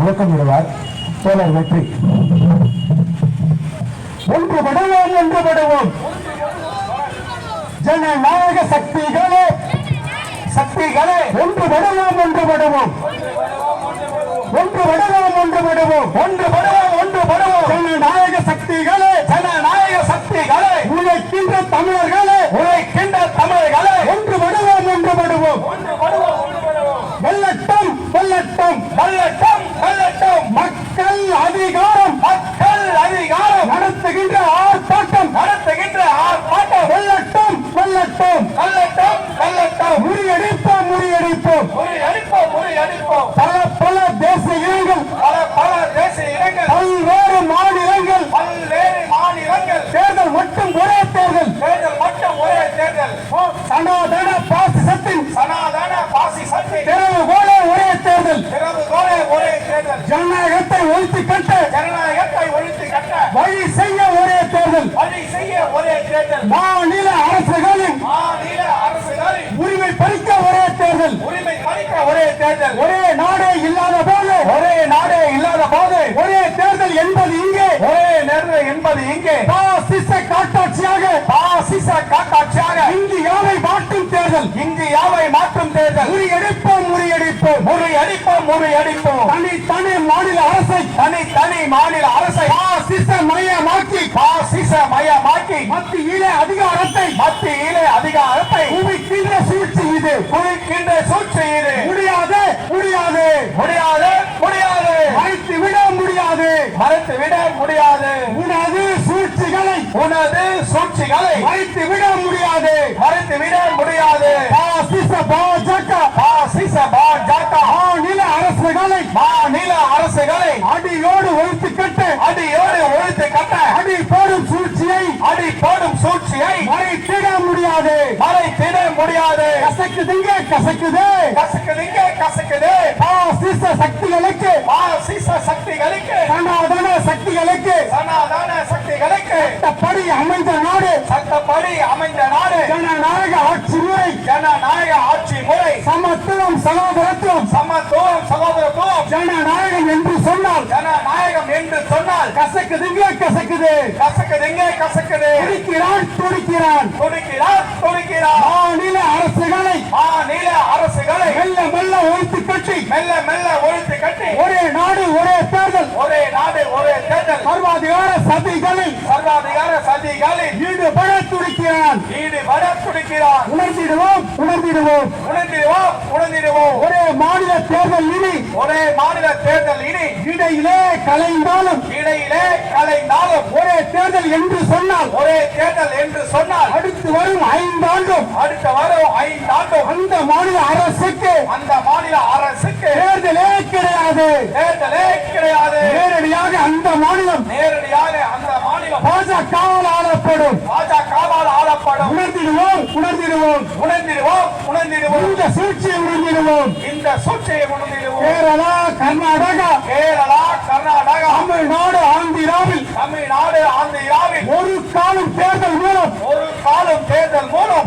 முழக்கமிடுவார் தோழர் வெற்றி. ஒன்றுபடுவோம் ஒன்றுபடுவோம் ஜனநாயக சக்திகளே சக்திகளே ஒன்றுபடுவோம் ஒன்றுபடுவோம் ஒன்றுபடுவோம் ஒன்றுபடுவோம் ஒன்றுபடுவோம் ஒன்றுபடுவோம் ஜனநாயக சக்திகளே ஜனநாயக சக்திகளே உழைக்கின்ற தமிழர்களே உழைக்கின்ற தமிழர்களே ஒன்றுபடுவோம் வழி செய்ய ஒரே தேர்தல். மாநில அரசுகளின் மாநில அரசுகளின் உரிமை பறிக்க ஒரே தேர்தல். உரிமை பறிக்க ஒரே தேர்தல். ஒரே நாடே இல்லாத போது ஒரே நாடே இல்லாத போது ஒரே தேர்தல் என்பது இங்கே. ஒரே தேர்தல் என்பது இங்கே. பாசிச காட்டாட்சியாக பாசிச காட்டாட்சியாக. இந்தியாவை மாற்றும் தேர்தல்? இந்தியாவை மாற்றும் தேர்தல்? முறியடிப்போம் முறியடிப்போம். முறியடிப்போம் முறியடிப்போம். தனி தனி மாநில அரசை தனி தனி மாநில அரசை மயமாக்கி பாசிச மயமாக்கி மத்தியிலே அதிகாரத்தை மத்தியிலே அதிகாரத்தை குவிக்கின்ற சூழ்ச்சி இது. குவிக்கின்ற சூழ்ச்சி இது. முடியாது. முடியாது. முடியாது. முடியாது. மறைத்து விட முடியாது. மறைத்து விட முடியாது. உனது சூழ்ச்சிகளை உனது சூழ்ச்சிகளை மறைத்து விட முடியாது. மறைத்து விட முடியாது. பாசிச பாஜக. பாசிச பாஜக. மாநில அரசுகளை மாநில அரசுகளை அடியோடு ஒழித்து கட்ட அடியோடு ஒழித்து கட்ட அடி போடும் சூழ்ச்சியை அடி போடும் சூழ்ச்சியை மறைத்திட முடியாது மறைத்திட முடியாது கசக்குதுங்க கசக்குது. கசக்குதுங்க கசக்குது. பாசிச சக்திகளுக்கு. பாசிச சக்திகளுக்கு. சனாதன சக்திகளுக்கு. சனாதன சக்திகளுக்கு சட்டப்படி அமைந்த நாடு. சட்டப்படி அமைந்த நாடு. ஜனநாயக ஆட்சி முறை. ஜனநாயக ஆட்சி முறை. சமத்துவம் சகோதரத்துவம். சமத்துவம் சகோதரத்துவம். ஜனநாயகம் என்று சொன்னால். ஜனநாயகம் என்று சொன்னால். கசக்குதுங்க கசக்குது. கசக்குதுங்க கசக்குது. துடிக்கிறான் துடிக்கிறான் துடிக்கிறான் துடிக்கிறான் மாநில அரசுகளை. மாநில அரசுகளை. மெல்ல மெல்ல ஒழித்து கட்டி. மெல்ல மெல்ல ஒழித்து கட்டி. ஒரே நாடு ஒரே தேர்தல். ஒரே நாடு சர்வாதிகார சதிகளில் சர்வாதிகார சதிகளில் ஈடுபட துடிக்கிறான் ஈடுபட துடிக்கிறான் உணர்ந்திடுவோம் உணர்ந்திடுவோம். உணர்ந்திடுவோம் உணர்ந்திடுவோம். ஒரே மாநில தேர்தல் இனி. ஒரே மாநில தேர்தல் இனி. இடையிலே கலைந்தாலும் இடையிலே கலைந்தாலும் தேர்தல் என்று சொன்னால் ஒரே தேர்தல் என்று சொன்னால் அடுத்து வரும் ஐந்தாண்டும் அடுத்த வரும் ஐந்தாண்டும் அந்த மாநில அரசுக்கு அந்த மாநில அரசுக்கு தேர்தலே கிடையாது. தேர்தலே கிடையாது. நேரடியாக அந்த மாநிலம் நேரடியாக அந்த மாநிலம் பாஜகவால் ஆளப்படும். ஆளப்படும் உணர்ந்திடுவோம் உணர்ந்திடுவோம். உணர்ந்திடுவோம் உணர்ந்திடுவோம். இந்த சூழ்ச்சியை உணர்ந்திடுவோம். இந்த சூழ்ச்சியை உணர்ந்திடுவோம். கேரளா கர்நாடகா. கேரளா கர்நாடகா. தமிழ்நாடு ஆந்திராவில். தமிழ்நாடு ஆந்திராவில். ஒரு காலம் தேர்தல் மூலம் ஒரு காலம் தேர்தல் மூலம்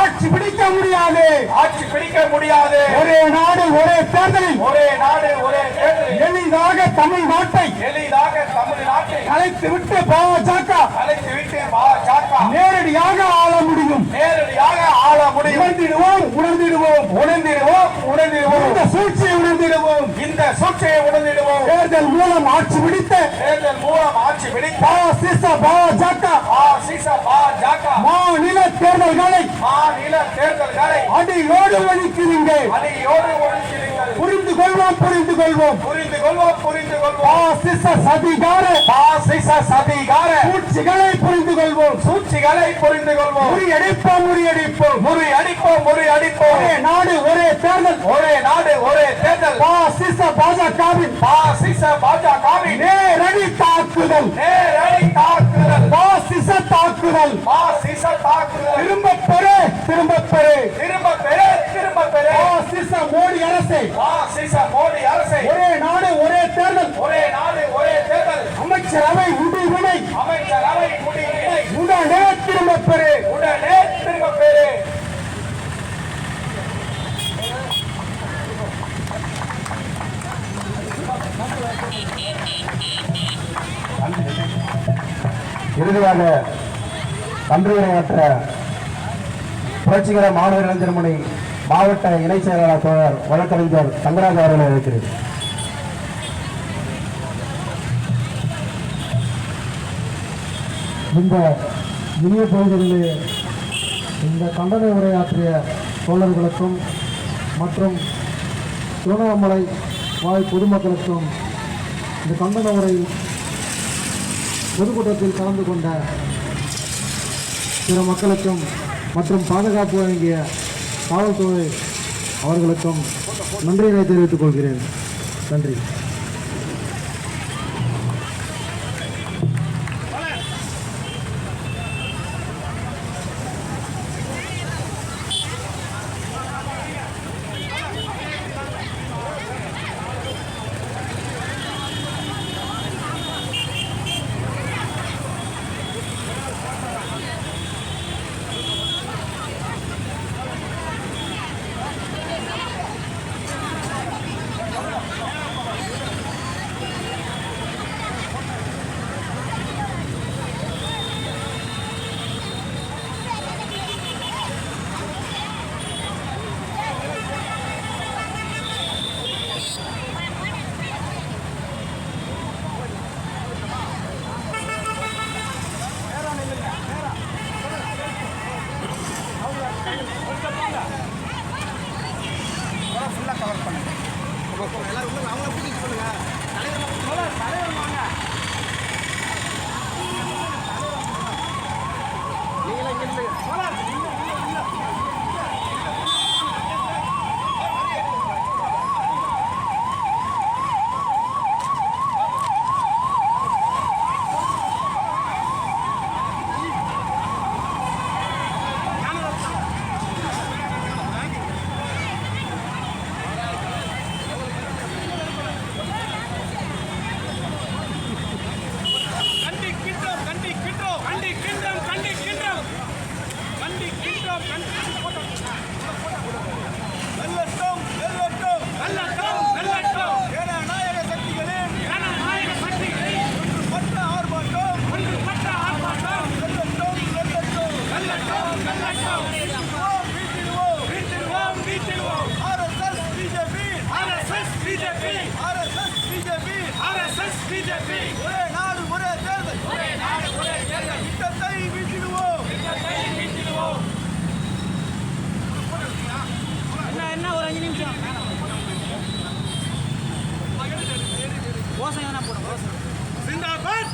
ஆட்சி பிடிக்க முடியாது. ஆட்சி பிடிக்க முடியாது. ஒரே நாடு ஒரே தேர்தலில் ஒரே நாடு ஒரே தேர்தலில் எளிதாக தமிழ்நாட்டை எளிதாக தமிழ்நாட்டை கலைத்து விட்டு பாஜக கலைத்து விட்டு பாஜக நேரடியாக ஆள முடியும். நேரடியாக ஆள முடியும். உணர்ந்திடுவோம் உணர்ந்திடுவோம். உணர்ந்திடுவோம் உணர்ந்திடுவோம். இந்த சூழ்ச்சியை உணர்ந்திடுவோம். இந்த சூழ்ச்சியை உணர்ந்திடுவோம். தேர்தல் மூலம் ஆட்சி பிடித்த தேர்தல் மூலம் ஆட்சி பிடித்த மாநில தேர்தல்களை மாநில தேர்தல்களை அடியோடு ஒழிக்கிறீங்க. அடியோடு ஒழிக்கிறீர்கள். புரிந்து கொள்வோம் புரிந்து கொள்வோம் புரிந்து கொள்வோம் புரிந்து கொள்வோம் சதிகார சூழ்ச்சிகளை புரிந்து கொள்வோம் சூழ்ச்சிகளை புரிந்து கொள்வோம் முறியடிப்போம் முறியடிப்போம் முறியடிப்போம் முறியடிப்போம் ஒரே நாடு ஒரே தேர்தல். ஒரே நாடு ஒரே தேர்தல். பாசிச பாஜகவின். பாசிச பாஜகவின். நேரடி தாக்குதல். நேரடி தாக்குதல். பாசிச தாக்குதல். பாசிச தாக்குதல். திரும்ப பெறு திரும்ப பெறு. திரும்ப பெறு திரும்ப பெறு. பாசிச மோடி அரசு. பாசிச மோடி அரசு. ஒரே நாடு அமைச்சரவை முடிவினை அமைச்சரவை முடிவினை உடனே திரும்ப பெறு உடனே திரும்ப பெறு இறுதியாக நன்றி புரட்சிகர மாணவர் இளைஞர் மணி மாவட்ட இணை செயலாளர் தோழர் வழக்கறிஞர் தங்கராஜ் அவர்களை இருக்கிறேன் இந்த இனிய பகுதிகளிலே இந்த கண்டன உரையாற்றிய தோழர்களுக்கும் மற்றும் திருவண்ணாமலை வாய் பொதுமக்களுக்கும் இந்த கண்டன உரை பொதுக்கூட்டத்தில் கலந்து கொண்ட பிற மக்களுக்கும் மற்றும் பாதுகாப்பு வழங்கிய காவல்துறை அவர்களுக்கும் நன்றியினை தெரிவித்துக் கொள்கிறேன். நன்றி.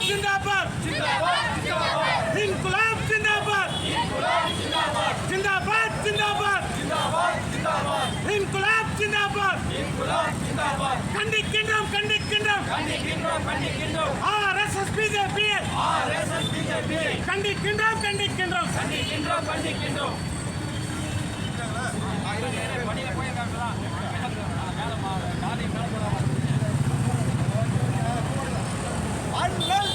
जिंदाबाद जिंदाबाद जिंदाबाद जिंदाबाद इनकलाब जिंदाबाद इनकलाब जिंदाबाद जिंदाबाद जिंदाबाद जिंदाबाद जिंदाबाद इनकलाब जिंदाबाद इनकलाब जिंदाबाद கண்டிக்கின்றோம் கண்டிக்கின்றோம் கண்டிக்கின்றோம் கண்டிக்கின்றோம் ஆர்எஸ்எஸ் பிஜேபி ஆர்எஸ்எஸ் பிஜேபி கண்டிக்கின்றோம் கண்டிக்கின்றோம் கண்டிக்கின்றோம் கண்டிக்கின்றோம் அண்ணல்